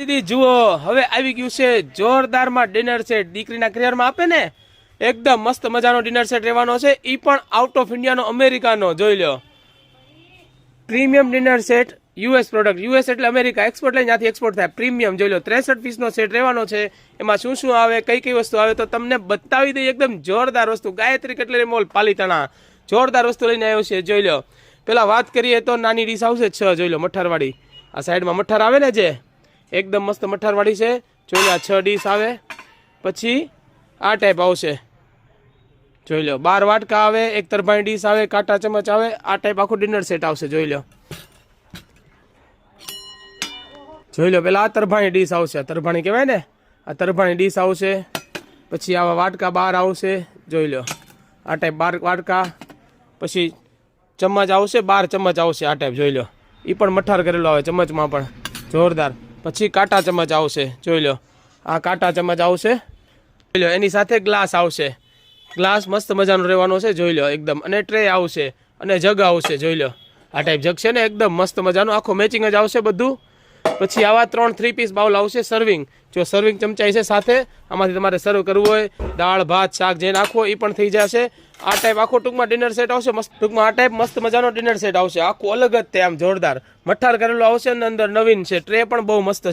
દીદી, જુઓ, હવે આવી ગયું છે જોરદારમાં ડિનર સેટ. દીકરીના કરિયરમાં આપે ને, એકદમ મસ્ત મજાનો ડિનર સેટ રહેવાનો છે. એ પણ આઉટ ઓફ ઇન્ડિયાનો અમેરિકાનો, જોઈ લો premium dinner set US product US એટલે અમેરિકા એક્સપોર્ટ લઈને ત્યાંથી એક્સપોર્ટ થાય. પ્રીમિયમ, જોઈ લો ત્રેસઠ પીસનો સેટ રહેવાનો છે. એમાં શું શું આવે, કઈ કઈ વસ્તુ આવે, તો તમને બતાવી દઈએ એકદમ જોરદાર વસ્તુ. ગાયત્રી કેટલે મોલ, પાલીતાણા. જોરદાર વસ્તુ લઈને આવ્યો છે, જોઈ લો પેલા વાત કરીએ તો નાની ડીશ આવશે છ, જોઈ લો મઠ્ઠારવાળી. આ સાઈડમાં મઠાર આવે ને જે? એકદમ મસ્ત મઠારવાળી છે. જોઈ લો આ છ ડીશ આવે. પછી આ ટાઈપ આવશે. જોઈ લો, બાર વાટકા આવે, એક તરભાણી ડીશ આવે, કાંટા ચમચ આવે, આ ટાઈપ આખું ડિનર સેટ આવશે, જોઈ લો. જોઈ લો, પેલા આ તરભાણી ડીશ આવશે. તરભાણી કહેવાય ને, આ તરભાણી ડીશ આવશે. પછી આવા વાટકા બાર આવશે, જોઈ લો. આ ટાઈપ બાર વાટકા, પછી ચમચ આવશે, બાર ચમચ આવશે, આ ટાઈપ જોઈ લો. એ પણ મઠાર કરેલો આવે, ચમચમાં પણ. જોરદાર. પછી કાંટા ચમચ આવશે, જોઈ લો. આ કાંટા ચમચ આવશે. જોઈ લો, એની સાથે ગ્લાસ આવશે. ગ્લાસ મસ્ત મજાનો રહેવાનો છે, જોઈ લો, એકદમ. અને ટ્રે આવશે, અને જગ આવશે, જોઈ લો. આ ટાઈપ જગ છે ને, એકદમ મસ્ત મજાનો. આખો મેચિંગ જ આવશે બધું. પછી આવા ત્રણ થ્રી પીસ બાઉલ આવશે સર્વિંગ જો સર્વિંગ ચમચાઈ છે સાથે, આમાંથી તમારે સર્વ કરવું હોય, દાળ, ભાત, શાક જે નાખવો એ પણ થઈ જશે. આ ટાઈપ આખો ટૂંકમાં ડિનર સેટ આવશે, મસ્ત ટૂંકમાં આ ટાઈપ મસ્ત મજાનો ડિનર સેટ આવશે. આખું અલગ જ તે આમ જોરદાર. મઠાર કરેલો આવશે અને અંદર નવીન છે. ટ્રે પણ બહુ મસ્ત છે.